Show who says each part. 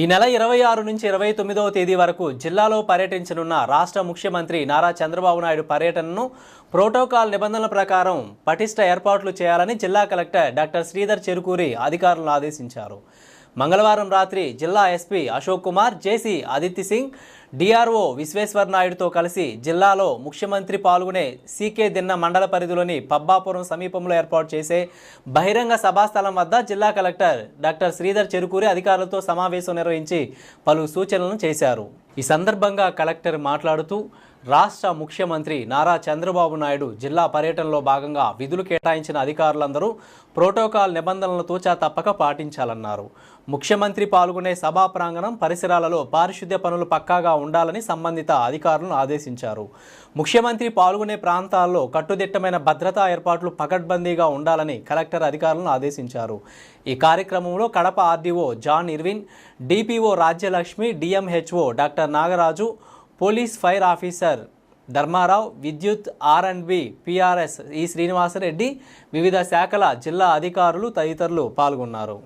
Speaker 1: ఈ నెల ఇరవై ఆరు నుంచి ఇరవై తొమ్మిదవ తేదీ వరకు జిల్లాలో పర్యటించనున్న రాష్ట్ర ముఖ్యమంత్రి నారా చంద్రబాబు నాయుడు పర్యటనను ప్రోటోకాల్ నిబంధనల ప్రకారం పటిష్ట ఏర్పాట్లు చేయాలని జిల్లా కలెక్టర్ డాక్టర్ శ్రీధర్ చెరుకూరి అధికారులను ఆదేశించారు. మంగళవారం రాత్రి జిల్లా SP Ashok Kumar JC Aditya Singh DRO Vishweshwar నాయుడుతో కలిసి జిల్లాలో ముఖ్యమంత్రి పాల్గొనే సీకే దిన్న మండల పరిధిలోని పబ్బాపురం సమీపంలో ఏర్పాటు చేసే బహిరంగ సభాస్థలం వద్ద జిల్లా కలెక్టర్ డాక్టర్ శ్రీధర్ చెరుకూరి అధికారులతో సమావేశం నిర్వహించి పలు సూచనలను చేశారు. ఈ సందర్భంగా కలెక్టర్ మాట్లాడుతూ రాష్ట్ర ముఖ్యమంత్రి నారా చంద్రబాబు నాయుడు జిల్లా పర్యటనలో భాగంగా విధులు కేటాయించిన అధికారులందరూ ప్రోటోకాల్ నిబంధనలను తూచా తప్పక పాటించాలన్నారు. ముఖ్యమంత్రి పాల్గొనే సభా ప్రాంగణం పరిసరాలలో పారిశుద్ధ్య పనులు పక్కాగా ఉండాలని సంబంధిత అధికారులను ఆదేశించారు. ముఖ్యమంత్రి పాల్గొనే ప్రాంతాల్లో కట్టుదిట్టమైన భద్రతా ఏర్పాట్లు పకడ్బందీగా ఉండాలని కలెక్టర్ అధికారులను ఆదేశించారు. ఈ కార్యక్రమంలో Kadapa RDO John Irwin DPO Rajyalakshmi DMHO doctor Nagaraju police fire officer Dharmarao విద్యుత్ ఆర్ అండ్ బి పిఆర్ఎస్ ఈ శ్రీనివాసరెడ్డి వివిధ శాఖల జిల్లా అధికారులు తదితరులు పాల్గొన్నారు.